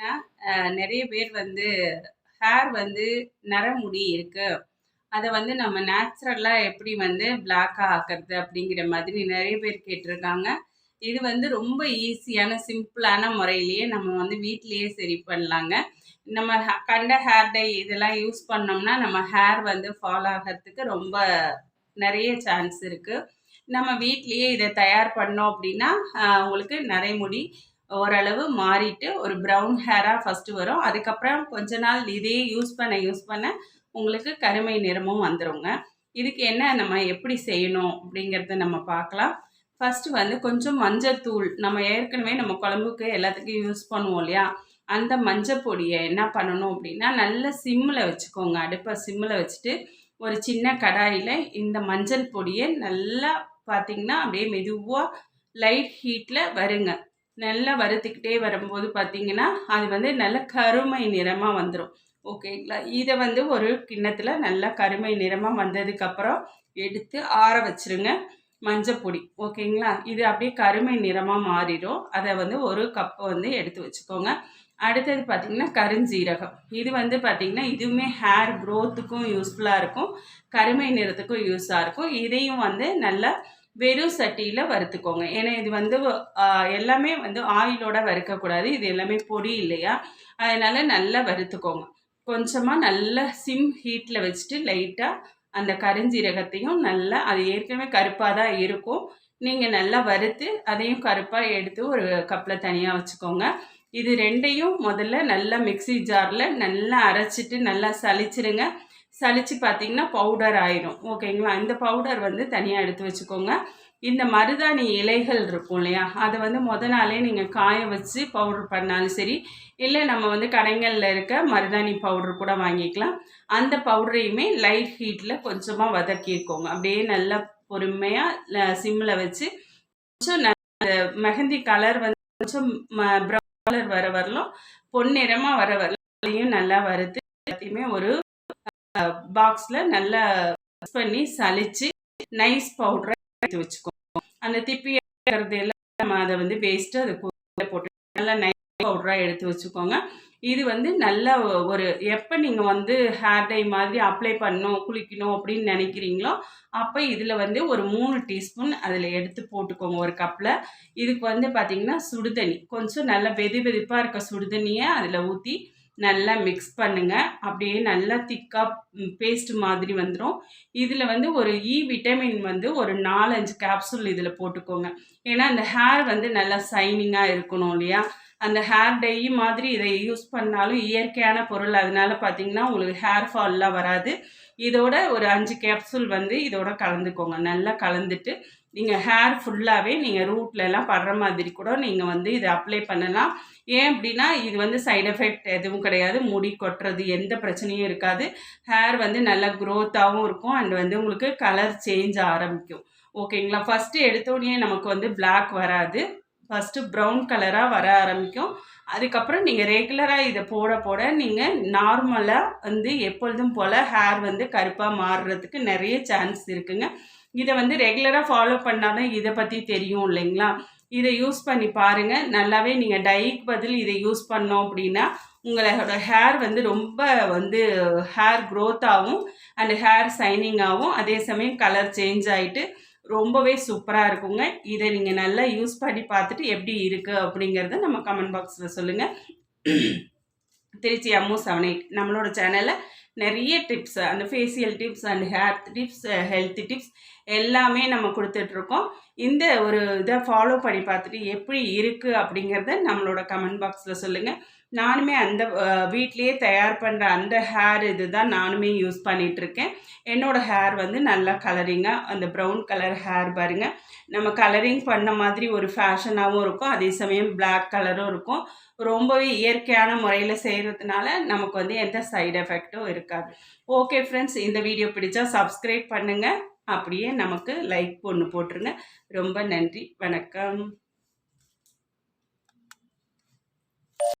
பார்த்தீங்கன்னா நிறைய பேர் வந்து ஹேர் வந்து நரமுடி இருக்குது அதை வந்து நம்ம நேச்சுரலாக எப்படி வந்து பிளாக்காக ஆக்கிறது அப்படிங்கிற மாதிரி நிறைய பேர் கேட்டிருக்காங்க. இது வந்து ரொம்ப ஈஸியான சிம்பிளான முறையிலேயே நம்ம வந்து வீட்டிலையே சரி பண்ணலாங்க. நம்ம கண்ட ஹேர் டை இதெல்லாம் யூஸ் பண்ணோம்னா நம்ம ஹேர் வந்து ஃபால் ஆகிறதுக்கு ரொம்ப நிறைய சான்ஸ் இருக்குது நம்ம வீட்லேயே இதை தயார் பண்ணோம் அப்படின்னா உங்களுக்கு நரைமுடி ஓரளவு மாறிட்டு ஒரு ப்ரௌன் ஹேராக ஃபஸ்ட்டு வரும். அதுக்கப்புறம் கொஞ்ச நாள் இதே யூஸ் பண்ண யூஸ் பண்ண உங்களுக்கு கருமை நிறமும் வந்துடுங்க இதுக்கு என்ன நம்ம எப்படி செய்யணும் அப்படிங்கிறத நம்ம பார்க்கலாம். ஃபஸ்ட்டு வந்து கொஞ்சம் மஞ்சள் தூள் நம்ம ஏற்கனவே நம்ம குழம்புக்கு எல்லாத்துக்கும் யூஸ் பண்ணுவோம் இல்லையா? அந்த மஞ்சள் பொடியை என்ன பண்ணணும் அப்படின்னா நல்ல சிம்மில் வச்சுக்கோங்க. அடுப்பை சிம்மில் வச்சுட்டு ஒரு சின்ன கடாயில் இந்த மஞ்சள் பொடியை நல்லா பார்த்திங்கன்னா அப்படியே மெதுவாக லைட் ஹீட்டில் வருங்க. நல்லா வறுத்துக்கிட்டே வரும்போது பார்த்தீங்கன்னா அது வந்து நல்ல கருமை நிறமாக வந்துடும் ஓகேங்களா இதை வந்து ஒரு கிண்ணத்தில் நல்லா கருமை நிறமாக வந்ததுக்கப்புறம் எடுத்து ஆற வச்சுருங்க. மஞ்சப்பொடி ஓகேங்களா இது அப்படியே கருமை நிறமாக மாறிடும். அதை வந்து ஒரு கப்பை வந்து எடுத்து வச்சுக்கோங்க. அடுத்தது பார்த்திங்கன்னா கருஞ்சீரகம். இது வந்து பார்த்திங்கன்னா இதுவுமே ஹேர் க்ரோத்துக்கும் யூஸ்ஃபுல்லாக இருக்கும். கருமை நிறத்துக்கும் யூஸாக இருக்கும். இதையும் வந்து நல்லா வெறும் சட்டியில் வறுத்துக்கோங்க. ஏன்னா இது வந்து எல்லாமே வந்து ஆயிலோட வறுக்கக்கூடாது. இது எல்லாமே பொடி இல்லையா? அதனால் நல்லா வறுத்துக்கோங்க. கொஞ்சமாக நல்லா சிம் ஹீட்டில் வச்சுட்டு லைட்டாக அந்த கருஞ்சீரகத்தையும் நல்லா அது ஏற்கனவே கருப்பாக தான் இருக்கும். நீங்கள் நல்லா வறுத்து அதையும் கருப்பாக எடுத்து ஒரு கப்பில் தனியாக வச்சுக்கோங்க. இது ரெண்டையும் முதல்ல நல்லா மிக்சி ஜாரில் நல்லா அரைச்சிட்டு நல்லா சளிச்சிடுங்க சளிச்சு பார்த்தீங்கன்னா பவுடர் ஆயிரும் ஓகேங்களா இந்த பவுடர் வந்து தனியாக எடுத்து வச்சுக்கோங்க. இந்த மருதாணி இலைகள் இருக்கும் இல்லையா? அதை வந்து முத நாளே நீங்கள் காய வச்சு பவுடர் பண்ணாலும் சரி இல்லை நம்ம வந்து கடைகளில் இருக்க மருதாணி பவுடர் கூட வாங்கிக்கலாம். அந்த பவுடரையுமே லைட் ஹீட்டில் கொஞ்சமாக வதக்கியிருக்கோங்க அப்படியே நல்லா பொறுமையாக சிம்மில் வச்சு கொஞ்சம் மெஹந்தி கலர் வந்து கொஞ்சம் ப்ரௌன் கலர் வர வரலும் பொன்னிறமாக வர வரலையும் நல்லா வறுத்து எல்லாத்தையுமே ஒரு பாக்ஸில் நல்லா மிக்ஸ் பண்ணி சளிச்சு நைஸ் பவுடரை எடுத்து வச்சுக்கோங்க அந்த திப்பி இருக்கிறது எல்லாம் நம்ம அதை வந்து வேஸ்ட்டு அதை போட்டு நல்லா நைஸ் பவுடராக எடுத்து வச்சுக்கோங்க. இது வந்து நல்ல ஒரு எப்போ நீங்கள் வந்து ஹேர் டை மாதிரி அப்ளை பண்ணணும் குளிக்கணும் அப்படின்னு நினைக்கிறீங்களோ அப்போ இதில் வந்து ஒரு மூணு டீஸ்பூன் அதில் எடுத்து போட்டுக்கோங்க ஒரு கப்பில் இதுக்கு வந்து பார்த்திங்கன்னா சுடுதண்ணி கொஞ்சம் நல்லா வெது வெதுப்பாக இருக்க சுடுதண்ணியை அதில் ஊற்றி நல்லா மிக்ஸ் பண்ணுங்கள் அப்படியே நல்லா திக்காக பேஸ்ட் மாதிரி வந்துடும் இதில் வந்து ஒரு e இ விட்டமின் வந்து ஒரு நாலஞ்சு கேப்சூல் இதில் போட்டுக்கோங்க. ஏன்னா அந்த ஹேர் வந்து நல்லா சைனிங்காக இருக்கணும் இல்லையா? அந்த ஹேர் டை மாதிரி இதை யூஸ் பண்ணாலும் இயற்கையான பொருள். அதனால பார்த்தீங்கன்னா உங்களுக்கு ஹேர் ஃபால்லாம் வராது. இதோட ஒரு அஞ்சு கேப்சூல் வந்து இதோட கலந்துக்கோங்க. நல்லா கலந்துட்டு நீங்கள் ஹேர் ஃபுல்லாகவே நீங்கள் ரூட்லலாம் படுற மாதிரி கூட நீங்கள் வந்து இதை அப்ளை பண்ணலாம். ஏன் அப்படின்னா இது வந்து சைட் எஃபெக்ட் எதுவும் கிடையாது. முடி கொட்டுறது எந்த பிரச்சனையும் இருக்காது. ஹேர் வந்து நல்லா க்ரோத்தாகவும் இருக்கும். அண்ட் வந்து உங்களுக்கு கலர் சேஞ்ச் ஆரம்பிக்கும். ஓகேங்களா ஃபஸ்ட்டு எடுத்தோடனே நமக்கு வந்து பிளாக் வராது. ஃபஸ்ட்டு ப்ரௌன் கலராக வர ஆரம்பிக்கும். அதுக்கப்புறம் நீங்கள் ரெகுலராக இதை போட போட நீங்கள் நார்மலாக வந்து எப்பொழுதும் போல் ஹேர் வந்து கருப்பாக மாறுறதுக்கு நிறைய சான்ஸ் இருக்குங்க. இதை வந்து ரெகுலராக ஃபாலோ பண்ணால் தான் இதை பற்றி தெரியும் இல்லைங்களா? இதை யூஸ் பண்ணி பாருங்கள் நல்லாவே நீங்கள் டைக்கு பதில் இதை யூஸ் பண்ணோம் அப்படின்னா உங்களோட ஹேர் வந்து ரொம்ப வந்து ஹேர் க்ரோத்தாகவும் அண்ட் ஹேர் சைனிங்காகவும் அதே சமயம் கலர் சேஞ்ச் ஆகிட்டு ரொம்பவே சூப்பராக இருக்குங்க. இதை நீங்கள் நல்லா யூஸ் பண்ணி பார்த்துட்டு எப்படி இருக்குது அப்படிங்கிறத நம்ம கமெண்ட் பாக்ஸில் சொல்லுங்கள் திருச்சி அம்மு செவன் எயிட் நம்மளோட சேனலில் நிறைய டிப்ஸ் அந்த facial tips and hair tips health tips எல்லாமே நம்ம கொடுத்துட்ருக்கோம் இந்த ஒரு இதை ஃபாலோ பண்ணி பார்த்துட்டு எப்படி இருக்குது அப்படிங்கிறத நம்மளோட கமெண்ட் பாக்ஸில் சொல்லுங்கள் நானுமே அந்த வீட்லேயே தயார் பண்ணுற அந்த ஹேர் இது தான் நானுமே யூஸ் பண்ணிகிட்ருக்கேன் என்னோடய ஹேர் வந்து நல்லா கலரிங்காக அந்த ப்ரௌன் கலர் ஹேர் பாருங்கள் நம்ம கலரிங் பண்ண மாதிரி ஒரு ஃபேஷனாகவும் இருக்கும். அதே சமயம் பிளாக் கலரும் இருக்கும். ரொம்பவே இயற்கையான முறையில் செய்கிறதுனால நமக்கு வந்து எந்த சைடு எஃபெக்டும் இருக்காது. ஓகே ஃப்ரெண்ட்ஸ் இந்த வீடியோ பிடிச்சா சப்ஸ்கிரைப் பண்ணுங்கள் அப்படியே நமக்கு லைக் ஒன்று போட்டுருங்க. ரொம்ப நன்றி. வணக்கம்.